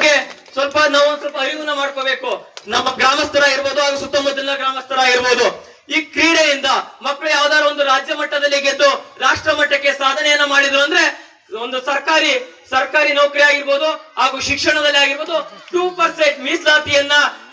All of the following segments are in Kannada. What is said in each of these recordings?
ಬಗ್ಗೆ ಸ್ವಲ್ಪ ನಾವು ಸ್ವಲ್ಪ ಅರಿವನ್ನ ಮಾಡ್ಕೋಬೇಕು. ನಮ್ಮ ಗ್ರಾಮಸ್ಥರ ಇರ್ಬೋದು ಹಾಗೂ ಸುತ್ತಮುತ್ತಲಿನ ಗ್ರಾಮಸ್ಥರ ಇರ್ಬೋದು. ಈ ಕ್ರೀಡೆಯಿಂದ ಮಕ್ಕಳು ಯಾವ್ದಾದ್ರು ಒಂದು ರಾಜ್ಯ ಮಟ್ಟದಲ್ಲಿ ಗೆದ್ದು ರಾಷ್ಟ್ರ ಮಟ್ಟಕ್ಕೆ ಸಾಧನೆಯನ್ನ ಮಾಡಿದ್ರು ಅಂದ್ರೆ ಒಂದು ಸರ್ಕಾರಿ ಸರ್ಕಾರಿ ನೌಕರಿ ಆಗಿರ್ಬೋದು ಹಾಗೂ ಶಿಕ್ಷಣದಲ್ಲಿ ಆಗಿರ್ಬೋದು ಟೂ ಪರ್ಸೆಂಟ್ ಮೀಸಲಾತಿಯನ್ನ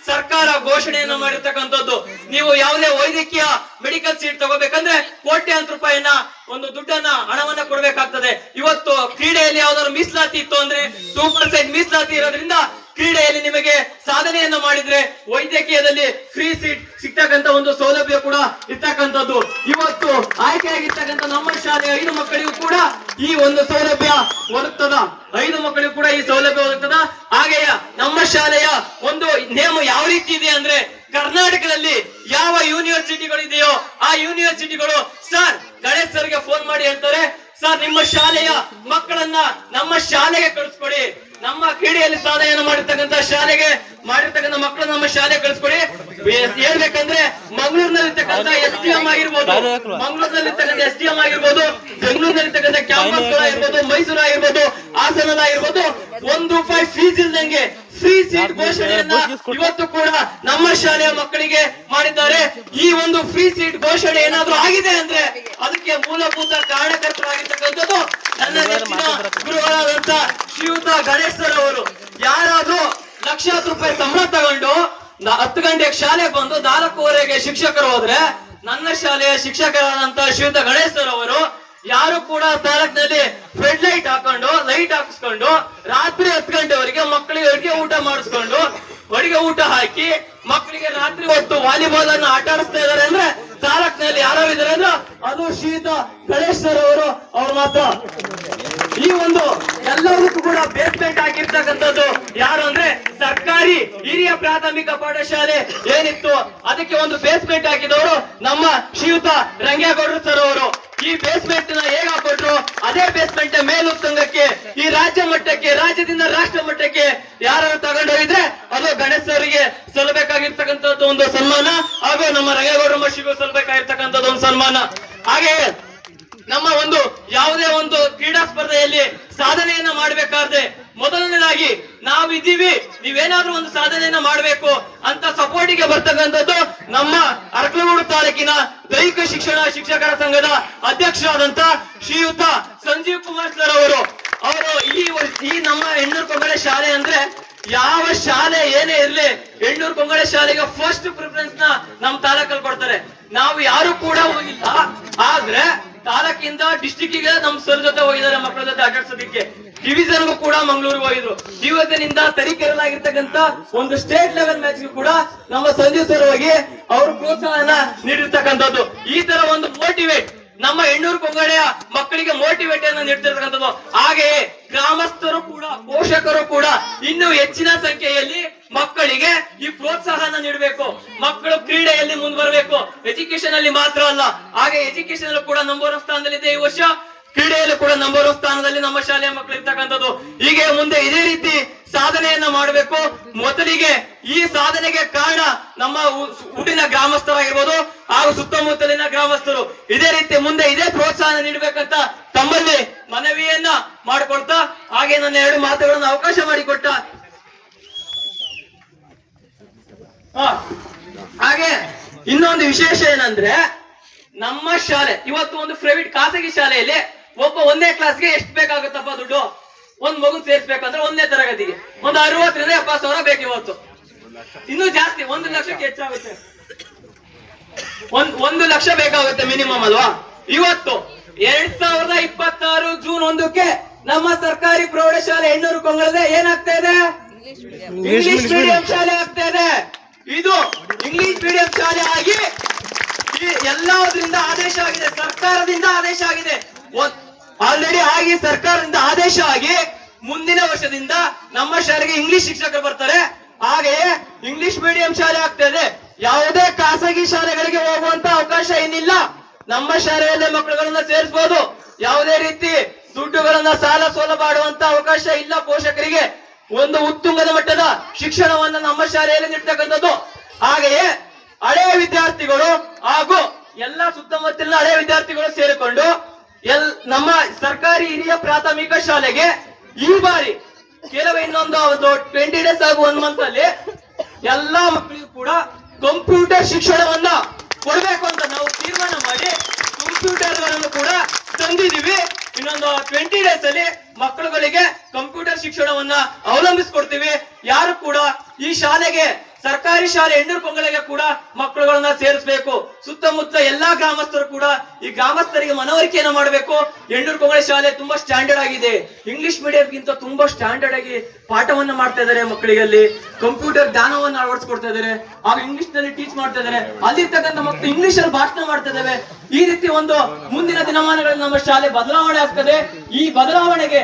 ಸರ್ಕಾರ ಘೋಷಣೆಯನ್ನ ಮಾಡಿರ್ತಕ್ಕಂಥದ್ದು. ನೀವು ಯಾವುದೇ ವೈದ್ಯಕೀಯ ಮೆಡಿಕಲ್ ಸೀಟ್ ತಗೋಬೇಕಂದ್ರೆ ಕೋಟ್ಯಾಂತರ ರೂಪಾಯಿಯನ್ನ ಒಂದು ದುಡ್ಡನ್ನ ಹಣವನ್ನ ಕೊಡಬೇಕಾಗ್ತದೆ. ಇವತ್ತು ಕ್ರೀಡೆಯಲ್ಲಿ ಯಾವ್ದಾದ್ರು ಮೀಸಲಾತಿ ಇತ್ತು ಅಂದ್ರೆ ಟೂ ಪರ್ಸೆಂಟ್ ಮೀಸಲಾತಿ ಇರೋದ್ರಿಂದ ಕ್ರೀಡೆಯಲ್ಲಿ ನಿಮಗೆ ಸಾಧನೆಯನ್ನ ಮಾಡಿದ್ರೆ ವೈದ್ಯಕೀಯದಲ್ಲಿ ಫ್ರೀ ಸೀಟ್ ಸಿಗ್ತಕ್ಕಂತ ಒಂದು ಸೌಲಭ್ಯ ಕೂಡ ಇರ್ತಕ್ಕಂಥದ್ದು. ಇವತ್ತು ಆಯ್ಕೆಯಾಗಿರ್ತಕ್ಕಂಥ ನಮ್ಮ ಶಾಲೆಯ ಐದು ಮಕ್ಕಳಿಗೂ ಕೂಡ ಈ ಒಂದು ಸೌಲಭ್ಯ ಒದಗ್ತದ. ಐದು ಮಕ್ಕಳಿಗೂ ಕೂಡ ಈ ಸೌಲಭ್ಯ ಒದಗ್ತದ. ಹಾಗೆಯೇ ನಮ್ಮ ಶಾಲೆಯ ಒಂದು ನೇಮ ಯಾವ ರೀತಿ ಇದೆ ಅಂದ್ರೆ ಕರ್ನಾಟಕದಲ್ಲಿ ಯಾವ ಯೂನಿವರ್ಸಿಟಿಗಳು ಇದೆಯೋ ಆ ಯೂನಿವರ್ಸಿಟಿಗಳು, ಸರ್, ಗಣೇಶ್ ಸರ್ಗೆ ಫೋನ್ ಮಾಡಿ ಹೇಳ್ತಾರೆ. ಸರ್, ನಿಮ್ಮ ಶಾಲೆಯ ಮಕ್ಕಳನ್ನ ನಮ್ಮ ಶಾಲೆಗೆ ಕಳಿಸ್ಕೊಡಿ. ನಮ್ಮ ಕ್ರೀಡೆಯಲ್ಲಿ ಸಾಧನೆಯನ್ನು ಮಾಡಿರ್ತಕ್ಕಂತ ಶಾಲೆಗೆ ಮಾಡಿರ್ತಕ್ಕಂಥ ಮಕ್ಕಳು ನಮ್ಮ ಶಾಲೆಗೆ ಕಳಿಸ್ಕೊಡಿ. ಹೇಳ್ಬೇಕಂದ್ರೆ ಮಂಗಳೂರಿನಲ್ಲಿರ್ತಕ್ಕಂಥ ಎಸ್ ಡಿ ಎಂ ಆಗಿರ್ಬೋದು ಮಂಗಳೂರಿನಲ್ಲಿರ್ತಕ್ಕಂಥ ಎಸ್ ಡಿ ಎಂ ಆಗಿರ್ಬೋದು ಬೆಂಗಳೂರಿನಲ್ಲಿರ್ತಕ್ಕಂಥ ಕ್ಯಾಂಪಸ್ ಆಗಿರ್ಬೋದು ಮೈಸೂರು ಆಗಿರ್ಬೋದು ಹಾಸನ ಆಗಿರ್ಬೋದು ಒಂದು ರೂಪಾಯಿ ಫೀಸ್ ಇಲ್ದಂಗೆ ಫ್ರೀ ಸೀಟ್ ಘೋಷಣೆಯನ್ನ ಇವತ್ತು ಕೂಡ ನಮ್ಮ ಶಾಲೆಯ ಮಕ್ಕಳಿಗೆ ಮಾಡಿದ್ದಾರೆ. ಈ ಒಂದು ಫ್ರೀ ಸೀಟ್ ಘೋಷಣೆ ಏನಾದ್ರೂ ಆಗಿದೆ ಅಂದ್ರೆ ಅದಕ್ಕೆ ಮೂಲಭೂತ ಕಾರಣಕರ್ತರಾಗಿರ್ತಕ್ಕಂಥದ್ದು ನನ್ನ ನೆಚ್ಚಿನ ಗುರುಗಳಾದಂತ ಶ್ರೀಯುತ ಗಣೇಶ್ ಸರ್ ಅವರು ಯಾರಾದ್ರೂ ಲಕ್ಷಾಂತರ ರೂಪಾಯಿ ಸಂಬಳ ತಗೊಂಡು ಹತ್ತು ಗಂಟೆಗೆ ಶಾಲೆಗೆ ಬಂದು ನಾಲ್ಕೂವರೆಗೆ ಶಿಕ್ಷಕರು ಹೋದ್ರೆ ನನ್ನ ಶಾಲೆಯ ಶಿಕ್ಷಕರಾದಂತ ಶ್ರೀಯುತ ಗಣೇಶ್ ಸರ್ ಅವರು ಯಾರು ಕೂಡ ತಾಲೂಕಿನಲ್ಲಿ ಫ್ರೆಡ್ ಲೈಟ್ ಹಾಕೊಂಡು, ಲೈಟ್ ಹಾಕಿಸ್ಕೊಂಡು ರಾತ್ರಿ ಹತ್ತು ಗಂಟೆವರೆಗೆ ಮಕ್ಕಳಿಗೆ ಅಡುಗೆ ಊಟ ಮಾಡಿಸ್ಕೊಂಡು, ಅಡುಗೆ ಊಟ ಹಾಕಿ ಮಕ್ಕಳಿಗೆ ರಾತ್ರಿ ಹೊತ್ತು ವಾಲಿಬಾಲ್ ಅನ್ನು ಆಟ ಆಡಿಸ್ತಾ ಇದಾರೆ ಅಂದ್ರೆ ತಾಲೂಕಿನಲ್ಲಿ ಯಾರೋ ಇದಾರೆ ಅಂದ್ರೆ ಅದು ಶ್ರೀಯುತ ಗಣೇಶ್ ಸರ್ ಅವರು, ಅವ್ರು ಮಾತ್ರ. ಈ ಒಂದು ಎಲ್ಲರಿಗೂ ಕೂಡ ಬೇಸ್ಮೆಂಟ್ ಆಗಿರ್ತಕ್ಕಂಥದ್ದು ಯಾರು ಅಂದ್ರೆ ಸರ್ಕಾರಿ ಹಿರಿಯ ಪ್ರಾಥಮಿಕ ಪಾಠಶಾಲೆ ಏನಿತ್ತು, ಅದಕ್ಕೆ ಒಂದು ಬೇಸ್ಮೆಂಟ್ ಹಾಕಿದವರು ನಮ್ಮ ಶ್ರೀಯುತ ರಂಗೇಗೌಡರು ಸರ್ ಅವರು. ಈ ಬೇಸ್ಮೆಂಟ್ನ ಹೇಗ ಹಾಕೊಟ್ರು ಅದೇ ಬೇಸ್ಮೆಂಟ್ ಮೇಲುತ್ತಂಗಕ್ಕೆ ಈ ರಾಜ್ಯ ಮಟ್ಟಕ್ಕೆ, ರಾಜ್ಯದಿಂದ ರಾಷ್ಟ್ರ ಮಟ್ಟಕ್ಕೆ ಯಾರನ್ನು ತಗೊಂಡೋಗಿದ್ರೆ ಅದು ಗಣೇಶ್ ಅವರಿಗೆ ಸಲ್ಲಬೇಕಾಗಿರ್ತಕ್ಕಂಥದ್ದು ಒಂದು ಸನ್ಮಾನ, ಹಾಗೂ ನಮ್ಮ ರಂಗೇಗೌಡರ ಮಶಿಗೂ ಸಲ್ಲಬೇಕಾಗಿರ್ತಕ್ಕಂಥದ್ದು ಒಂದು ಸನ್ಮಾನ. ಹಾಗೆಯೇ ನಮ್ಮ ಒಂದು ಯಾವುದೇ ಒಂದು ಕ್ರೀಡಾ ಸ್ಪರ್ಧೆಯಲ್ಲಿ ಸಾಧನೆಯನ್ನ ಮಾಡಬೇಕಾದ್ರೆ ಮೊದಲನೇದಾಗಿ ನಾವಿದ್ದೀವಿ, ನೀವೇನಾದ್ರೂ ಒಂದು ಸಾಧನೆಯನ್ನ ಮಾಡಬೇಕು ಅಂತ ಸಪೋರ್ಟಿಗೆ ಬರ್ತಕ್ಕಂಥದ್ದು ನಮ್ಮ ಅರಕಲಗೂಡು ತಾಲೂಕಿನ ದೈಹಿಕ ಶಿಕ್ಷಣ ಶಿಕ್ಷಕರ ಸಂಘದ ಅಧ್ಯಕ್ಷರಾದಂತ ಶ್ರೀಯುತ ಸಂಜೀವ್ ಕುಮಾರ್ ಸರ್ ಅವರು. ಅವರು ಈ ಈ ನಮ್ಮ ಹೆಣ್ಣೂರು ಕೊಂಗಳೆ ಶಾಲೆ ಅಂದ್ರೆ ಯಾವ ಶಾಲೆ ಏನೇ ಇರ್ಲಿ ಹೆಣ್ಣೂರು ಕೊಂಗಳೆ ಶಾಲೆಗೆ ಫಸ್ಟ್ ಪ್ರಿಫರೆನ್ಸ್ನ ನಮ್ಮ ತಾಲೂಕಲ್ಲಿ ಕೊಡ್ತಾರೆ. ನಾವು ಯಾರು ಕೂಡ ಹೋಗಿಲ್ಲ, ಆದ್ರೆ ತಾಲೂಕಿಂದ ಡಿಸ್ಟಿಕ್ಗೆ ನಮ್ ಸರ್ ಜೊತೆ ಹೋಗಿದ್ದಾರೆ, ಮಕ್ಕಳ ಜೊತೆ ಆಟಾಡ್ಸೋದಿಕ್ಕೆ. ಡಿವಿಷನ್ಗೂ ಕೂಡ ಮಂಗಳೂರು ಹೋಗಿದ್ರು. ಡಿವಿಷನ್ ತರೀಕೆರಲಾಗಿರ್ತಕ್ಕಂತ ಒಂದು ಸ್ಟೇಟ್ ಲೆವೆಲ್ ಮ್ಯಾಚ್ ಕೂಡ ನಮ್ಮ ಸಂಜೀವ್ ಸರ್ ಹೋಗಿ ಅವರು ಪ್ರೋತ್ಸಾಹನ ನೀಡಿರ್ತಕ್ಕಂಥದ್ದು. ಈ ತರ ಒಂದು ಮೋಟಿವೇಟ್ ನಮ್ಮ ಹೆಣ್ಣೂರು ಪೊಂಗಡೆಯ ಮಕ್ಕಳಿಗೆ ಮೋಟಿವೇಟ್ ಅನ್ನು ನೀಡ್ತಿರ್ತಕ್ಕಂಥದ್ದು. ಹಾಗೆಯೇ ಗ್ರಾಮಸ್ಥರು ಕೂಡ, ಪೋಷಕರು ಕೂಡ ಇನ್ನೂ ಹೆಚ್ಚಿನ ಸಂಖ್ಯೆಯಲ್ಲಿ ಮಕ್ಕಳಿಗೆ ಈ ಪ್ರೋತ್ಸಾಹನ ನೀಡಬೇಕು. ಮಕ್ಕಳು ಕ್ರೀಡೆಯಲ್ಲಿ ಮುಂದುವರಬೇಕು ಎಜುಕೇಶನ್ ಅಲ್ಲಿ ಮಾತ್ರ ಅಲ್ಲ. ಹಾಗೆ ಎಜುಕೇಶನ್ ಕೂಡ ನಂಬರ್ ಸ್ಥಾನದಲ್ಲಿದೆ ಈ ವರ್ಷ. ಕ್ರೀಡೆಯಲ್ಲೂ ಕೂಡ ನಂಬರ್ ಸ್ಥಾನದಲ್ಲಿ ನಮ್ಮ ಶಾಲೆಯ ಮಕ್ಕಳು ಇರ್ತಕ್ಕಂಥದ್ದು. ಹೀಗೆ ಮುಂದೆ ಇದೇ ರೀತಿ ಸಾಧನೆಯನ್ನ ಮಾಡಬೇಕು. ಮೊದಲಿಗೆ ಈ ಸಾಧನೆಗೆ ಕಾರಣ ನಮ್ಮ ಊರಿನ ಗ್ರಾಮಸ್ಥರಾಗಿರ್ಬೋದು ಹಾಗೂ ಸುತ್ತಮುತ್ತಲಿನ ಗ್ರಾಮಸ್ಥರು. ಇದೇ ರೀತಿ ಮುಂದೆ ಇದೇ ಪ್ರೋತ್ಸಾಹ ನೀಡಬೇಕಂತ ತಮ್ಮಲ್ಲಿ ಮನವಿಯನ್ನ ಮಾಡಿಕೊಡ್ತಾ, ಹಾಗೆ ನನ್ನ ಎರಡು ಮಾತುಗಳನ್ನು ಅವಕಾಶ ಮಾಡಿಕೊಟ್ಟ. ಹಾಗೆ ಇನ್ನೊಂದು ವಿಶೇಷ ಏನಂದ್ರೆ ನಮ್ಮ ಶಾಲೆ, ಇವತ್ತು ಒಂದು ಪ್ರೈವೇಟ್ ಖಾಸಗಿ ಶಾಲೆಯಲ್ಲಿ ಒಬ್ಬ ಒಂದೇ ಕ್ಲಾಸ್ಗೆ ಎಷ್ಟು ಬೇಕಾಗುತ್ತಪ್ಪ ದುಡ್ಡು? ಒಂದ್ ಮಗು ಸೇರ್ಸ್ಬೇಕಂದ್ರೆ ಒಂದೇ ತರಗತಿಗೆ. ಒಂದು ಅರವತ್ತರಿಂದ ಎಪ್ಪತ್ತು ಸಾವಿರ ಬೇಕು ಇವತ್ತು. ಇನ್ನೂ ಜಾಸ್ತಿ ಒಂದು ಲಕ್ಷಕ್ಕೆ ಹೆಚ್ಚಾಗುತ್ತೆ. ಒಂದ್ ಒಂದು ಲಕ್ಷ ಬೇಕಾಗುತ್ತೆ ಮಿನಿಮಮ್ ಅಲ್ವಾ? ಇವತ್ತು ಎರಡ್ ಸಾವಿರದ ಇಪ್ಪತ್ತಾರು ಜೂನ್ ಒಂದಕ್ಕೆ ನಮ್ಮ ಸರ್ಕಾರಿ ಪ್ರೌಢಶಾಲೆ ಹೆಣ್ಣೂರು ಕೊಂಗಳದೆ ಏನಾಗ್ತಾ ಇದೆ? ಇಂಗ್ಲಿಷ್ ಮೀಡಿಯಂ ಶಾಲೆ ಆಗ್ತಾ ಇದೆ. ಇದು ಇಂಗ್ಲಿಷ್ ಮೀಡಿಯಂ ಶಾಲೆ ಆಗಿ ಈ ಎಲ್ಲದರಿಂದ ಆದೇಶ ಆಗಿದೆ ಸರ್ಕಾರದಿಂದ ಆದೇಶ ಆಗಿದೆ. ಆಲ್ರೆಡಿ ಆಗಿ ಸರ್ಕಾರದಿಂದ ಆದೇಶ ಆಗಿ ಮುಂದಿನ ವರ್ಷದಿಂದ ನಮ್ಮ ಶಾಲೆಗೆ ಇಂಗ್ಲಿಷ್ ಶಿಕ್ಷಕರು ಬರ್ತಾರೆ. ಹಾಗೆಯೇ ಇಂಗ್ಲಿಷ್ ಮೀಡಿಯಂ ಶಾಲೆ ಆಗ್ತಾ ಇದೆ ಯಾವುದೇ ಖಾಸಗಿ ಶಾಲೆಗಳಿಗೆ ಹೋಗುವಂತ ಅವಕಾಶ ಏನಿಲ್ಲ. ನಮ್ಮ ಶಾಲೆಯಲ್ಲೇ ಮಕ್ಕಳುಗಳನ್ನ ಸೇರಿಸಬಹುದು ಯಾವುದೇ ರೀತಿ ದುಡ್ಡುಗಳನ್ನ ಸಾಲ ಸೋಲ ಮಾಡುವಂತ ಅವಕಾಶ ಇಲ್ಲ ಪೋಷಕರಿಗೆ. ಒಂದು ಉತ್ತುಂಗದ ಮಟ್ಟದ ಶಿಕ್ಷಣವನ್ನ ನಮ್ಮ ಶಾಲೆಯಲ್ಲಿ ನೀಡ್ತಕ್ಕಂಥದ್ದು. ಹಾಗೆಯೇ ಹಳೆಯ ವಿದ್ಯಾರ್ಥಿಗಳು ಹಾಗೂ ಎಲ್ಲ ಸುತ್ತಮುತ್ತಲಿನ ಹಳೆಯ ವಿದ್ಯಾರ್ಥಿಗಳು ಸೇರಿಕೊಂಡು ಎಲ್ ನಮ್ಮ ಸರ್ಕಾರಿ ಹಿರಿಯ ಪ್ರಾಥಮಿಕ ಶಾಲೆಗೆ ಈ ಬಾರಿ ಕೆಲವು ಇನ್ನೊಂದು ಒಂದು ಟ್ವೆಂಟಿ ಡೇಸ್ ಆಗುವ ಒನ್ ಮಂತ್ ಅಲ್ಲಿ ಎಲ್ಲಾ ಮಕ್ಕಳಿಗೂ ಕೂಡ ಕಂಪ್ಯೂಟರ್ ಶಿಕ್ಷಣವನ್ನ ಕೊಡಬೇಕು ಅಂತ ನಾವು ತೀರ್ಮಾನ ಮಾಡಿ ಕಂಪ್ಯೂಟರ್ಗಳನ್ನು ಕೂಡ ತಂದಿದೀವಿ ಇನ್ನೊಂದು ಟ್ವೆಂಟಿ ಡೇಸ್ ಅಲ್ಲಿ ಮಕ್ಕಳುಗಳಿಗೆ ಕಂಪ್ಯೂಟರ್ ಶಿಕ್ಷಣವನ್ನ ಅವಲಂಬಿಸ್ಕೊಡ್ತೀವಿ. ಯಾರು ಕೂಡ ಈ ಶಾಲೆಗೆ ಸರ್ಕಾರಿ ಶಾಲೆ ಹೆಣ್ಣು ಪೊಂಗಲಿಗೆ ಕೂಡ ಮಕ್ಕಳುಗಳನ್ನ ಸೇರಿಸಬೇಕು. ಸುತ್ತಮುತ್ತ ಎಲ್ಲಾ ಗ್ರಾಮಸ್ಥರು ಕೂಡ ಈ ಗ್ರಾಮಸ್ಥರಿಗೆ ಮನವರಿಕೆಯನ್ನು ಮಾಡಬೇಕು. ಹೆಣ್ಣು ಪೊಂಗಲಿ ಶಾಲೆ ತುಂಬಾ ಸ್ಟ್ಯಾಂಡರ್ಡ್ ಆಗಿದೆ. ಇಂಗ್ಲಿಷ್ ಮೀಡಿಯಂಗಿಂತ ತುಂಬಾ ಸ್ಟ್ಯಾಂಡರ್ಡ್ ಆಗಿ ಪಾಠವನ್ನ ಮಾಡ್ತಾ ಇದ್ದಾರೆ ಮಕ್ಕಳಿಗೆ ಕಂಪ್ಯೂಟರ್ ಜ್ಞಾನವನ್ನ ಅಳವಡಿಸ್ಕೊಡ್ತಾ ಇದ್ದಾರೆ. ಆಗ ಇಂಗ್ಲಿಷ್ನಲ್ಲಿ ಟೀಚ್ ಮಾಡ್ತಾ ಇದ್ದಾರೆ. ಅಲ್ಲಿರ್ತಕ್ಕಂಥ ಮಕ್ಕಳು ಇಂಗ್ಲಿಷ್ ಅಲ್ಲಿ ಭಾಷಣ ಮಾಡ್ತಾ ಇದ್ದಾವೆ. ಈ ರೀತಿ ಒಂದು ಮುಂದಿನ ದಿನಮಾನಗಳಲ್ಲಿ ನಮ್ಮ ಶಾಲೆ ಬದಲಾವಣೆ ಆಗ್ತದೆ. ಈ ಬದಲಾವಣೆಗೆ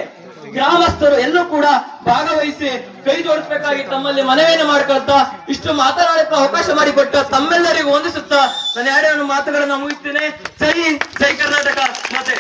ಗ್ರಾಮಸ್ಥರು ಎಲ್ಲರೂ ಕೂಡ ಭಾಗವಹಿಸಿ ಕೈ ಜೋಡಿಸಬೇಕಾಗಿ ತಮ್ಮಲ್ಲಿ ಮನವಿಯನ್ನು ಮಾಡ್ಕೊಳ್ತಾ ಇಷ್ಟು ಮಾತನಾಡಕ್ಕೆ ಅವಕಾಶ ಮಾಡಿಕೊಟ್ಟು ತಮ್ಮೆಲ್ಲರಿಗೂ ವಂದಿಸುತ್ತಾ ನಾನು ಯಾರ್ಯಾರ ಮಾತುಗಳನ್ನ ಮುಗಿಸ್ತೇನೆ. ಜೈ ಜೈ ಕರ್ನಾಟಕ. ಮತ್ತೆ